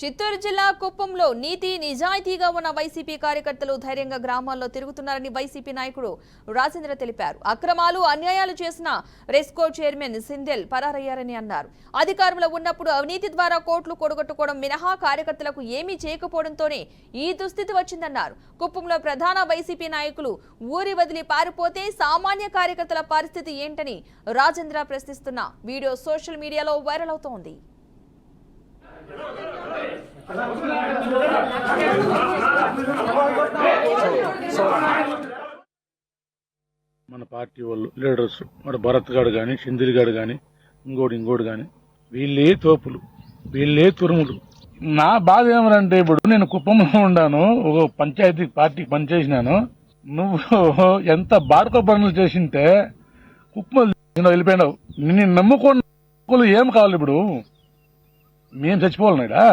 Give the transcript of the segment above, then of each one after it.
చిత్తూరు జిల్లా కుప్పంలో నీతి నిజాయితీగా ఉన్న వైసీపీ కార్యకర్తలు ధైర్యంగా గ్రామాల్లో తిరుగుతున్నారని వైసీపీ నాయకుడు రాజేంద్ర తెలిపారు. అక్రమాలు అన్యాయాలు చేసిన రెస్కో చైర్మన్ సిందెల్ పరారయ్యారని అన్నారు. అధికారంలో ఉన్నప్పుడు అవినీతి ద్వారా కోట్లు కొడగొట్టుకోవడం మినహా కార్యకర్తలకు ఏమీ చేయకపోవడంతోనే ఈ దుస్థితి వచ్చిందన్నారు. కుప్పంలో ప్రధాన వైసీపీ నాయకులు ఊరి వదిలి పారిపోతే సామాన్య కార్యకర్తల పరిస్థితి ఏంటని రాజేంద్ర ప్రశ్నిస్తున్న వీడియో సోషల్ మీడియాలో వైరల్ అవుతోంది. మన పార్టీ వాళ్ళు లీడర్స్ మన భరత్ గారు కానీ సింధిల్ గారు కానీ ఇంకోటి ఇంకోటి కానీ వీళ్ళే తోపులు వీళ్ళే తురుములు. నా బాధ ఏమనంటే ఇప్పుడు నేను కుప్పంలో ఉన్నాను ఒక పంచాయతీ పార్టీకి పనిచేసినాను. నువ్వు ఎంత బాడుకో పనులు చేసింటే కుప్పం వెళ్ళిపోయినావు నిన్ను నమ్ముకున్న ఏం కావాలి ఇప్పుడు? మేము చచ్చిపోవాలన్నాడా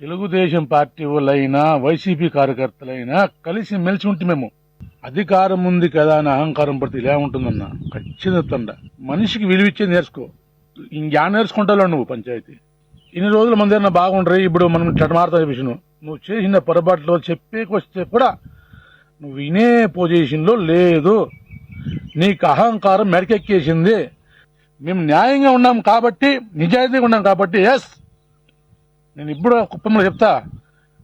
తెలుగుదేశం పార్టీ వాళ్ళైనా వైసీపీ కార్యకర్తలైనా కలిసి మెలిసి ఉంటే మేము. అధికారం ఉంది కదా అని అహంకారం పడితే ఇలా ఉంటుందన్న ఖచ్చితంగా మనిషికి విలువిచ్చే నేర్చుకో. ఇంకా నేర్చుకుంటావు నువ్వు పంచాయతీ? ఇన్ని రోజులు మన దగ్గర బాగుంటారు ఇప్పుడు మనం చటమారత విషయం నువ్వు చేసిన పొరపాట్లో చెప్పేకొస్తే కూడా నువ్వు వినే పొజిషన్లో లేదు. నీకు అహంకారం మెడకెక్కేసింది. మేము న్యాయంగా ఉన్నాం కాబట్టి నిజాయితీగా ఉన్నాం కాబట్టి ఎస్ నేను ఇప్పుడు కుప్పంలో చెప్తా.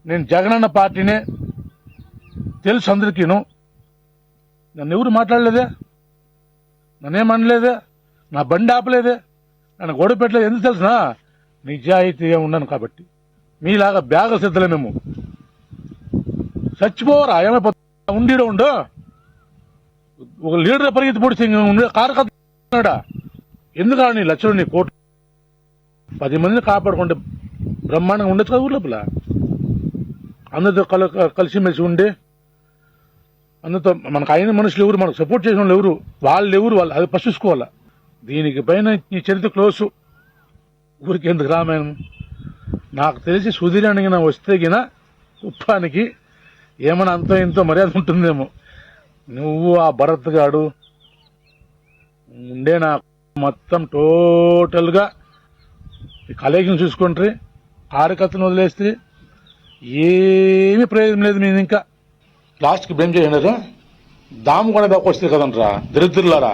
నేను జగనన్న పార్టీనే తెలుసు అందరికీను. నన్ను ఎవరు మాట్లాడలేదే? నన్నేమనలేదే నా బండి ఆపలేదే? నన్ను గొడవ పెట్టలేదు ఎందుకు తెలుసునా? నిజాయితీగా ఉన్నాను కాబట్టి. మీలాగా బ్యాగ సిద్ధలే మేము. చచ్చిపోవరా ఏమైపోతా ఉండిడ ఉండు ఒక లీడర్ పరిగెత్తి పొడిచి ఉండే కార్యకర్త ఎందుకు నీ లక్షలు నీ కోట్లు పది మందిని కాపాడుకుంటే బ్రహ్మాండంగా ఉండొచ్చు కదా ఊర్లోపల? అందరితో కల కలిసిమెలిసి ఉండి అందుతో మనకు అయిన మనుషులు ఎవరు? మనకు సపోర్ట్ చేసిన వాళ్ళు ఎవరు? వాళ్ళు ఎవరు వాళ్ళు అది పశుసుకోవాలా దీనికి పైన ఈ చరిత్ర క్లోజు ఊరికి ఎందుకు రామాయణం? నాకు తెలిసి సుధీరానికి వస్తే గిన ఉప్పానికి ఏమైనా అంతో ఇంతో మర్యాద ఉంటుందేమో. నువ్వు ఆ భరత్ గాడు ఉండే నా మొత్తం టోటల్గా ఈ కలెక్షన్ చూసుకుంటారు కార్యకర్తను వదిలేస్తే ఏమీ ప్రయోజనం లేదు నేను ఇంకా. లాస్ట్కి బ్లేమ్ చేయండి దాము కూడా వస్తుంది కదంట్రా దరిద్రులారా.